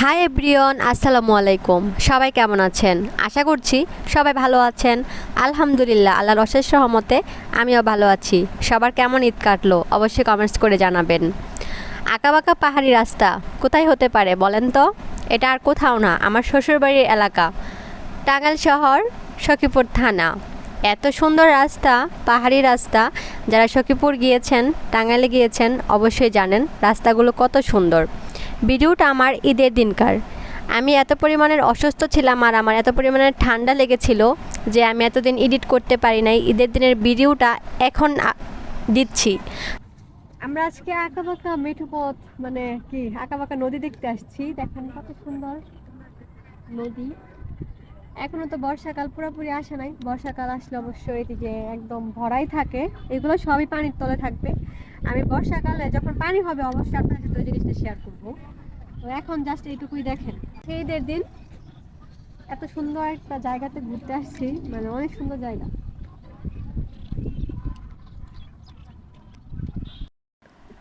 High everyone আসসালামু আলাইকুম। সবাই কেমন আছেন? আশা করছি সবাই ভালো আছেন। আলহামদুলিল্লাহ, আল্লাহর অশেষ রহমতে আমিও ভালো আছি। সবার কেমন ঈদ কাটলো, অবশ্যই কমেন্টস করে জানাবেন। আঁকাবাঁকা পাহাড়ি রাস্তা কোথায় হতে পারে বলেন তো? এটা আর কোথাও না, আমার শ্বশুরবাড়ির এলাকা। টাঙ্গাইল শহর, সখীপুর থানা। এত সুন্দর রাস্তা, পাহাড়ি রাস্তা, যারা সখীপুর গিয়েছেন, টাঙ্গাইলে গিয়েছেন, অবশ্যই জানেন রাস্তাগুলো কত সুন্দর। ভিডিওটা আমার ঈদের দিনকার। আমি এত পরিমাণের অসুস্থ ছিলাম আর আমার এত পরিমাণের ঠান্ডা লেগেছিল যে আমি এতদিন এডিট করতে পারি নাই। ঈদের দিনের ভিডিওটা এখন দিচ্ছি। আমরা আজকে আঁকাবাঁকা মিঠু পথ মানে কি, আঁকাবাঁকা নদী দেখতে আসছি। দেখেন কত সুন্দর নদী। এখনও তো বর্ষাকাল পুরোপুরি আসে নাই। বর্ষাকাল আসলে অবশ্যই এদিকে একদম ভরাই থাকে, এগুলো সবই পানির তলে থাকবে। আমি বর্ষাকালে যখন পানি হবে, অবশ্যই আপনার সাথে ওই জিনিসটা শেয়ার করব। তো এখন জাস্ট এইটুকুই দেখেন। সেইদের দিন এত সুন্দর একটা জায়গাতে ঘুরতে আসছি মানে অনেক সুন্দর জায়গা।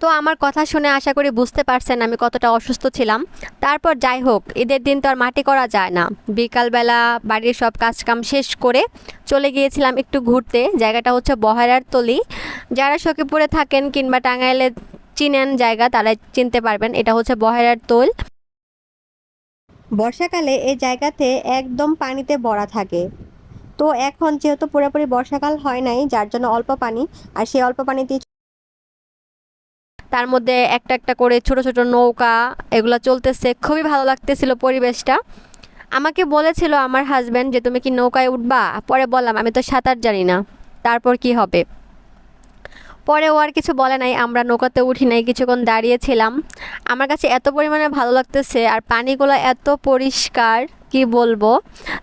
তো আমার কথা শুনে আশা করি বুঝতে পারছেন আমি কতটা অসুস্থ ছিলাম। তারপর যাই হোক, ঈদের দিন তো আর মাটি করা যায় না। বিকালবেলা বাড়ির সব কাজকাম শেষ করে চলে গিয়েছিলাম একটু ঘুরতে। জায়গাটা হচ্ছে বহেরার তলি। যারা সখীপুরে থাকেন কিংবা টাঙ্গাইলে চিনেন জায়গা তারা চিনতে পারবেন, এটা হচ্ছে বহেরার তোল। বর্ষাকালে এই জায়গাতে একদম পানিতে ভরা থাকে। তো এখন যেহেতু পুরোপুরি বর্ষাকাল হয় নাই, যার জন্য অল্প পানি, আর সেই অল্প পানিতেই তার মধ্যে একটা একটা করে ছোট ছোট নৌকা, এগুলো চলতেছে। খুবই ভালো লাগতেছিল পরিবেশটা। আমাকে বলেছিল আমার হাজব্যান্ড যে, তুমি কি নৌকায় উঠবা? পরে বললাম, আমি তো সাঁতার জানি না। তারপর কি হবে? পরে ও আর কিছু বলে নাই। আমরা নৌকাতে উঠি নাই, কিছুক্ষণ দাঁড়িয়েছিলাম। আমার কাছে এত পরিমাণে ভালো লাগতেছে আর পানিগুলো এত পরিষ্কার। কি বলব?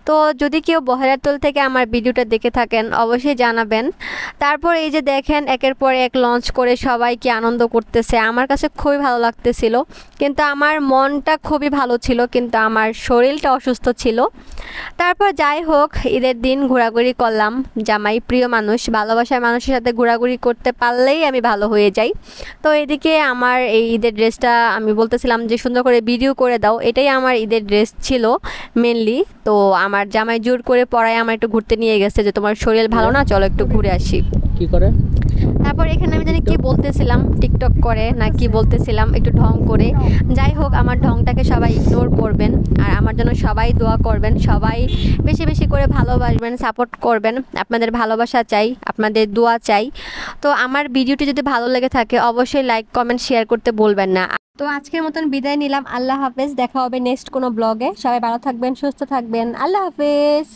তো যদি কেউ বহেরাতল থেকে আমার ভিডিওটা দেখে থাকেন, অবশ্যই জানাবেন। তারপর এই যে দেখেন, একের পর এক লঞ্চ করে সবাইকে আনন্দ করতেছে। আমার কাছে খুবই ভালো লাগতেছিল। কিন্তু আমার মনটা খুবই ভালো ছিল, কিন্তু আমার শরীরটা অসুস্থ ছিল। তারপর যাই হোক, ঈদের দিন ঘোরাঘুরি করলাম। জামাই প্রিয় মানুষ, ভালোবাসার মানুষের সাথে ঘোরাঘুরি করতে পারলেই আমি ভালো হয়ে যাই। তো এদিকে আমার এই ঈদের ড্রেসটা আমি বলতেছিলাম যে, সুন্দর করে ভিডিও করে দাও। এটাই আমার ঈদের ড্রেস ছিল। মেনলি তো আমার জামাই জোর করে পড়ায় আমার একটু ঘুরতে নিয়ে গেছে যে তোমার শরীর ভালো না? চলো একটু ঘুরে আসি। কি করে? তারপর এখানে আমি জানি কি বলতেছিলাম? টিকটক করে না কি বলতেছিলাম? একটু ঢং করে। যাই হোক আমার ঢংটাকে সবাই ইগনোর করবেন আর আমার জন্য সবাই দোয়া করবেন। সবাই বেশি বেশি করে ভালোবাসবেন সাপোর্ট করবেন। আপনাদের ভালোবাসা চাই, আপনাদের দোয়া চাই। তো আমার ভিডিওটি যদি ভালো লেগে থাকে, অবশ্যই লাইক কমেন্ট শেয়ার করতে বলবেন না। তো আজকের মতন বিদায় নিলাম। আল্লাহ হাফেজ। দেখা হবে নেক্সট কোনো ব্লগে সবাই ভালো থাকবেন, সুস্থ থাকবেন। আল্লাহ হাফেজ।